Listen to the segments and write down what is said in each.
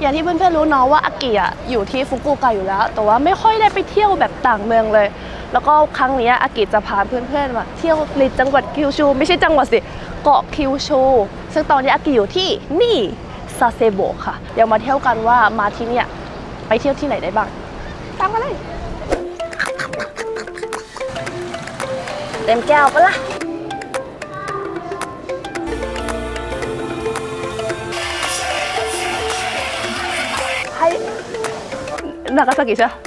อย่างที่เพื่อนๆรู้เนาะว่าอากิอะอยู่ที่ฟุกุโอกะอยู่แล้ว แต่ว่าไม่ค่อยได้ไปเที่ยวแบบต่างเมืองเลย แล้วก็ครั้งนี้อากิจะพาเพื่อนๆมาเที่ยวในจังหวัดคิวชู ไม่ใช่จังหวัดสิเกาะคิวชูซึ่งตอนนี้อากิอยู่ที่นี่ซาเซโบะค่ะเดี๋ยวมาเที่ยวกันว่ามาที่เนี่ยไปเที่ยวที่ไหนได้บ้างตามมาเลย เต็มแก้วปะล่ะ 那可是给的。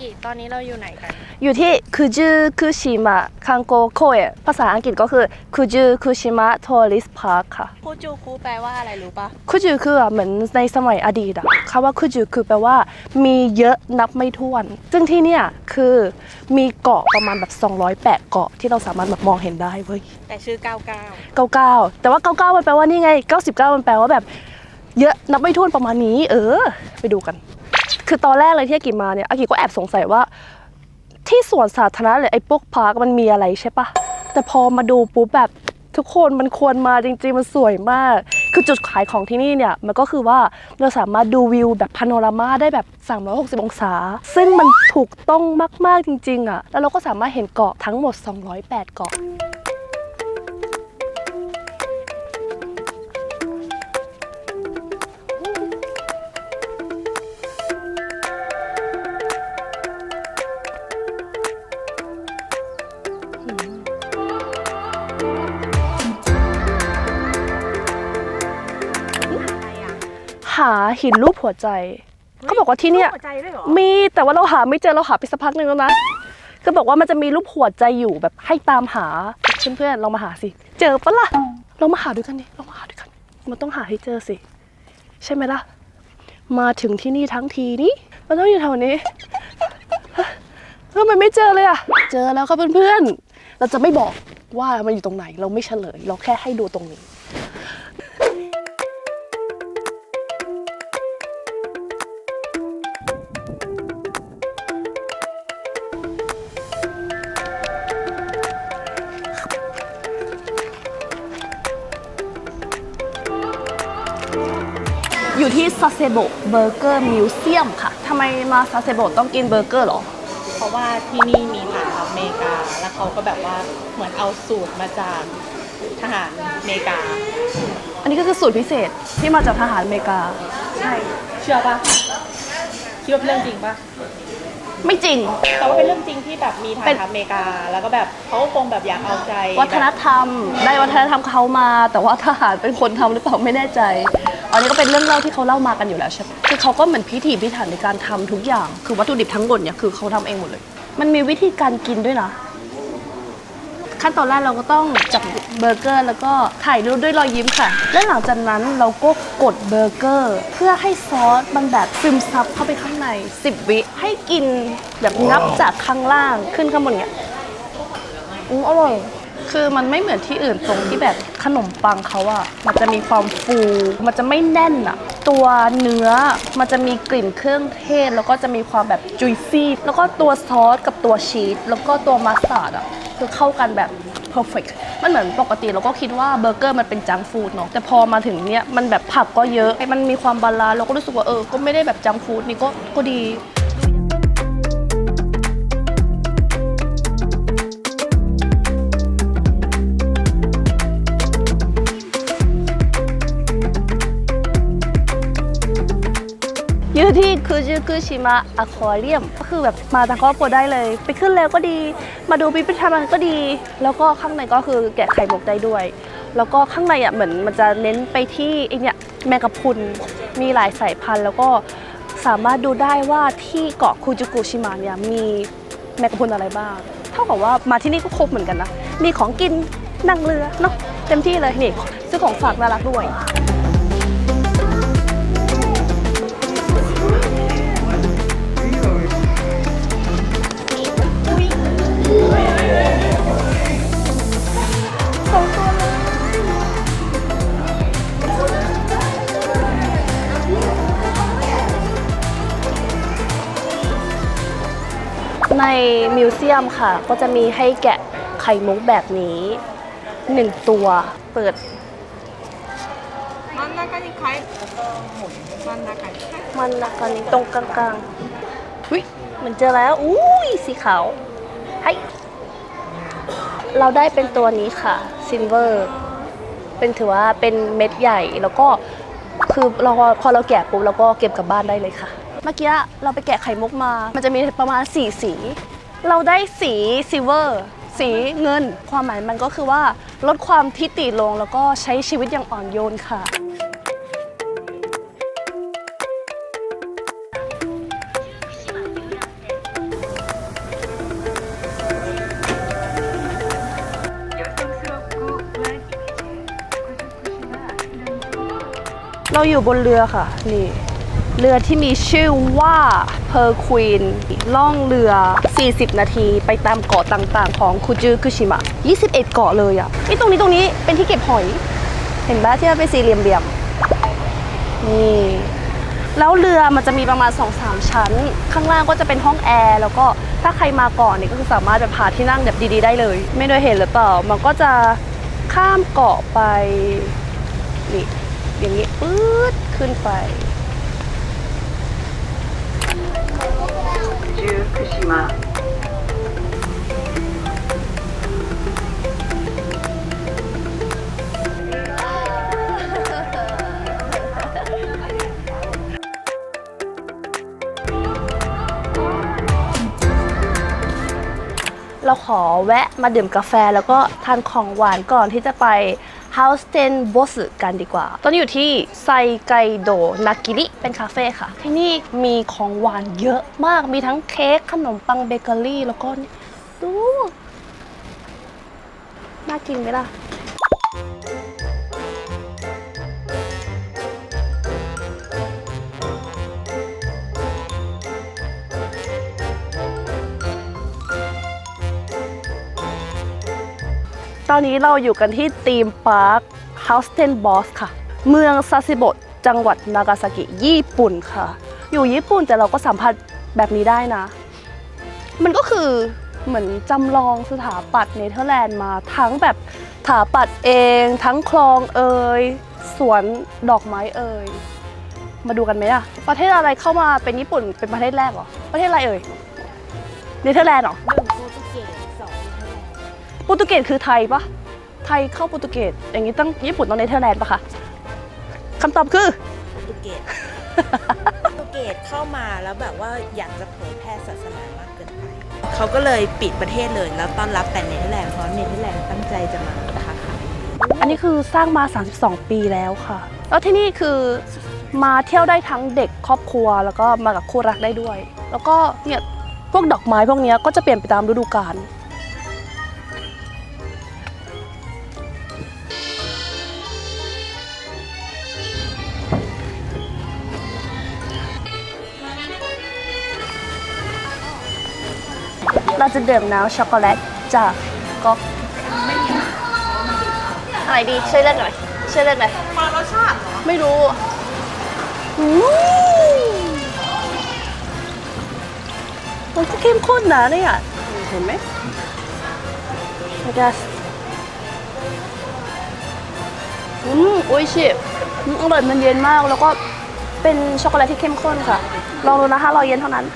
กิตอนนี้เราอยู่ไหนกัน อยู่ที่คุจูคุชิมะคังโกโคเอะภาษาอังกฤษก็คือคุจูคุชิมะทัวริสพาร์คค่ะคูจูคูแปลว่าอะไรรู้ปะคุจูคืออะเหมือนในสมัยอดีตอะคำว่าคุจูคือแปลว่า มีเยอะนับไม่ถ้วน ซึ่งที่เนี่ยคือมีเกาะประมาณแบบ 208 เกาะที่เราสามารถแบบมองเห็นได้เว้ยแต่ชื่อ 99 99 แต่ว่า 99 มันแปลว่านี่ไง 99 มันแปลว่าแบบ เยอะนับไม่ถ้วนประมาณนี้ เออ ไปดูกัน คือตอนแรกเลยที่อากิมาเนี่ยอากิก็แอบสงสัยว่า ที่สวนสาธารณะเลยไอ้พวกพาร์คมันมีอะไรใช่ปะแต่พอมาดูปุ๊บแบบทุกคนมันควรมาจริงๆ มันสวยมาก คือจุดขายของที่นี่เนี่ย มันก็คือว่าเราสามารถดูวิวแบบพาโนรามาได้แบบ 360 องศา ซึ่งมันถูกต้องมากๆจริง ๆอะ แล้วเราก็สามารถเห็นเกาะทั้งหมด 208 เกาะ หาหินรูปหัวใจ เขาบอกว่าที่เนี่ย หัวใจด้วยเหรอมีแต่ว่าเราหาไม่เจอเราหาไปสักพักหนึ่งแล้วนะก็บอกว่ามันจะมีรูปหัวใจอยู่แบบให้ตามหาเพื่อนๆลองมาหาสิ เจอปะล่ะเรามาหาด้วยกันดิเรามาหาด้วยกัน มันต้องหาให้เจอสิ ใช่ไหมล่ะ มาถึงที่นี่ทั้งทีนี้มันต้องอยู่แถวนี้เฮ้ยทำไมไม่เจอเลยอะเจอแล้วครับเพื่อนๆเราจะไม่บอกว่ามันอยู่ตรงไหน เราไม่เฉลย เราแค่ให้ดูตรงนี้ อยู่ที่ซาเซโบเบอร์เกอร์มิวเซียมค่ะทำไมมาซาเซโบต้องกินเบอร์เกอร์เหรอ เพราะว่าที่นี่มีฐานทัพอเมริกา แล้วเขาก็แบบว่าเหมือนเอาสูตรมาจากทหารอเมริกา อันนี้ก็คือสูตรพิเศษที่มาจากทหารอเมริกา ใช่ เชื่อปะคิดว่าเป็นเรื่องจริงปะไม่จริง แต่ว่าเป็นเรื่องจริงที่แบบมีฐาเป็นนทัพอเมริกา แล้วก็แบบเขาก็คงแบบอยากเอาใจ วัฒนธรรม ได้วัฒนธรรมเขามา แต่ว่าทหารเป็นคนทำหรือเปล่าไม่แน่ใจ อันนี้ก็เป็นเรื่องเล่าที่เขาเล่ามากันอยู่แล้วใช่ไหมคือเขาก็เหมือนพิถีพิถันในการทำทุกอย่าง คือวัตถุดิบทั้งหมดเนี่ยคือเขาทำเองหมดเลย มันมีวิธีการกินด้วยนะ ขั้นตอนแรกเราก็ต้องจับเบอร์เกอร์ แล้วก็ถ่ายรูปด้วยรอยยิ้มค่ะ และหลังจากนั้นเราก็กดเบอร์เกอร์ เพื่อให้ซอสมันแบบซึมซับเข้าไปข้างใน 10 วิให้กินแบบงับจากข้างล่างขึ้นข้างบนเนี่ยอืมอร่อย คือมันไม่เหมือนที่อื่นตรงที่แบบขนมปังเขาอะมันจะมีความฟู มันจะไม่แน่นอะตัวเนื้อมันจะมีกลิ่นเครื่องเทศ แล้วก็จะมีความแบบจุยซี่แล้วก็ตัวซอสกับตัวชีสแล้วก็ตัวมัสตาร์ดอะคือเข้ากันแบบ perfect มันเหมือนปกติเราก็คิดว่าเบอร์เกอร์มันเป็นจังฟู้ดเนาะแต่พอมาถึงเนี้ยมันแบบผักก็เยอะมันมีความบาลานซ์เราก็รู้สึกว่าเออก็ไม่ได้แบบจังฟู้ดนี่ก็ก็ดี อยู่ที่คุจูคุชิมะอะควาเรียมก็คือแบบมาทางครอบครัวได้เลย ไปขึ้นแล้วก็ดี มาดูพิพิธภัณฑ์ก็ดี แล้วก็ข้างในก็คือแกะไข่มุกได้ด้วย แล้วก็ข้างในอะเหมือนมันจะเน้นไปที่ไอเนี่ยแมงกะพรุนมีหลายสายพันธุ์ แล้วก็สามารถดูได้ว่าที่เกาะคูจูกุชิมะเนี่ยมีแมงกะพรุนอะไรบ้างเท่ากับว่ามาที่นี่ก็ครบเหมือนกันนะมีของกินนั่งเรือเนาะเต็มที่เลยนี่ซื้อของฝากน่ารักด้วย ในมิวเซียมค่ะ ก็จะมีให้แกะไข่มุกแบบนี้หนึ่งตัว เปิด 真ん中に変え真ん中に มันละกันนี้ตรงกลางๆอุ้ยเหมือนเจอแล้ว อุ้ยสีขาวให้เราได้เป็นตัวนี้ค่ะซินเวอร์เป็นถือว่าเป็นเม็ดใหญ่แล้วก็คือเราพอเราแกะปุ๊บเราก็เก็บกลับบ้านได้เลยค่ะ เมื่อกี้เราไปแกะไข่มุกมา มันจะมีประมาณ 4 สี เราได้สีซิลเวอร์ สีเงิน ความหมายมันก็คือว่าลดความทิติลงแล้วก็ใช้ชีวิตอย่างอ่อนโยนค่ะ เราอยู่บนเรือค่ะ นี่ เรือที่มีชื่อว่าเพอร์ควีนล่องเรือ 40 นาทีไปตามเกาะต่างๆ ของคุจูคุชิมะ 21 เกาะเลยอะนี่ตรงนี้ตรงนี้เป็นที่เก็บหอย เห็นปะที่มันเป็นสี่เหลี่ยมๆนี่แล้วเรือมันจะมีประมาณ 2-3 ชั้น ข้างล่างก็จะเป็นห้องแอร์ แล้วก็ถ้าใครมาก่อนเนี่ยก็คือสามารถแบบหาที่นั่งแบบดีๆได้เลย ไม่ได้เห็นหรือเปล่า มันก็จะข้ามเกาะไป นี่ อย่างนี้ปื๊ดขึ้นไป Fukushima เราขอแวะมาดื่มกาแฟแล้วก็ทานของหวานก่อนที่จะไป House 10 b o s กันดีกว่า ตอนนี้อยู่ที่ไซไกโดนากิริเป็นคาเฟ่ค่ะ ที่นี่มีของหวานเยอะมาก มีทั้งเค้กขนมปังเบเกอรี่ แล้วก็ดู น่ากินไหมล่ะ ตอนนี้เราอยู่กันที่ธีมพาร์ค House 10 Boss ค่ะ เมืองซาซิโบะจังหวัดนากาซากิญี่ปุ่นค่ะ อยู่ญี่ปุ่นแต่เราก็สัมผัสแบบนี้ได้นะ มันก็คือเหมือนจำลองสถาปัตย์เนเธอร์แลนด์มาทั้งแบบสถาปัตย์เอง ทั้งคลองเอ่ยสวนดอกไม้เอ่ยมาดูกันไหมอะประเทศอะไรเข้ามาเป็นญี่ปุ่นเป็นประเทศแรกเหรอ ประเทศอะไรเอ่ยเนเธอร์แลนด์เหรอหนึ่งโปรตุเกส โปรตุเกสคือไทยปะไทยเข้าโปรตุเกสอย่างนี้ต้องญี่ปุ่นต้องเนเธอร์แลนด์ปะคะคำตอบคือโปรตุเกสโปรตุเกสเข้ามาแล้วแบบว่าอยากจะเผยแพร่ศาสนามากเกินไปเขาก็เลยปิดประเทศเลยแล้วต้อนรับแต่เนเธอร์แลนด์เพราะเนเธอร์แลนด์ตั้งใจจะมาค้าขายอันนี้คือสร้างมา 32 ปีแล้วค่ะ แล้วที่นี่คือมาเที่ยวได้ทั้งเด็กครอบครัว แล้วก็มากับคู่รักได้ด้วย แล้วก็เนี่ยพวกดอกไม้พวกเนี้ยก็จะเปลี่ยนไปตามฤดูกาล เราจะดื่มน้ำช็อกโกแลตจากก๊อกอะไรดีช่วยเลือกหน่อยช่วยเลือกหน่อยมารสชาติเหรอไม่รู้อืมมันก็เข้มข้นนะเนี่ยเห็นไหมมันจะอืมโอ้ยชิอืมอร่อยมันเย็นมากแล้วก็เป็นช็อกโกแลตที่เข้มข้นค่ะ ลองดูนะคะรอเย็นเท่านั้น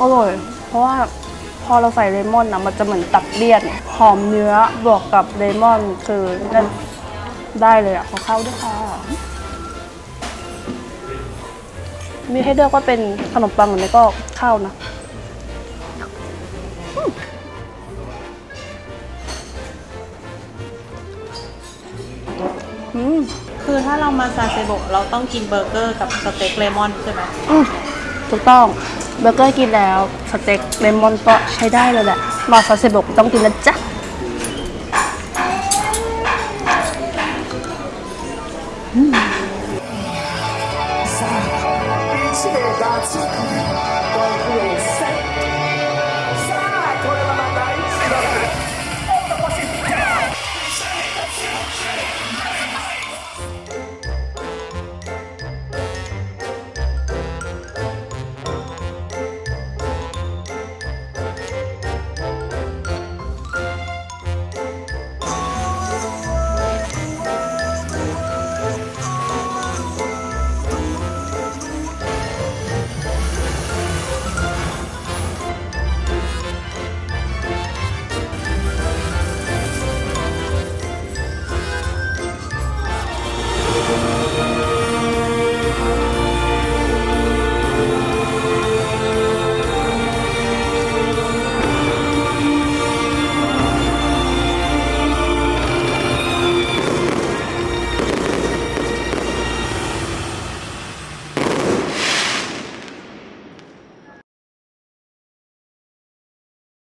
อร่อย เพราะว่าพอเราใส่เลมอนนะมันจะเหมือนตัดเลี่ยนหอมเนื้อบวกกับเลมอนคือนั่นได้เลยอะขอเข้าด้วยค่ะ มีให้เลือกว่าเป็นขนมปังหรือไม่ก็ข้าวนะอืมอืมคือถ้าเรามาซาเซโบะเราต้องกินเบอร์เกอร์กับสเต็กเลมอนใช่ไหมอืมถูกต้อง เบอร์เกอร์กินแล้ว สเต็กเลมอนก็ใช้ได้เลยแหละมาซาเซบกต้องกินนะจ๊ะ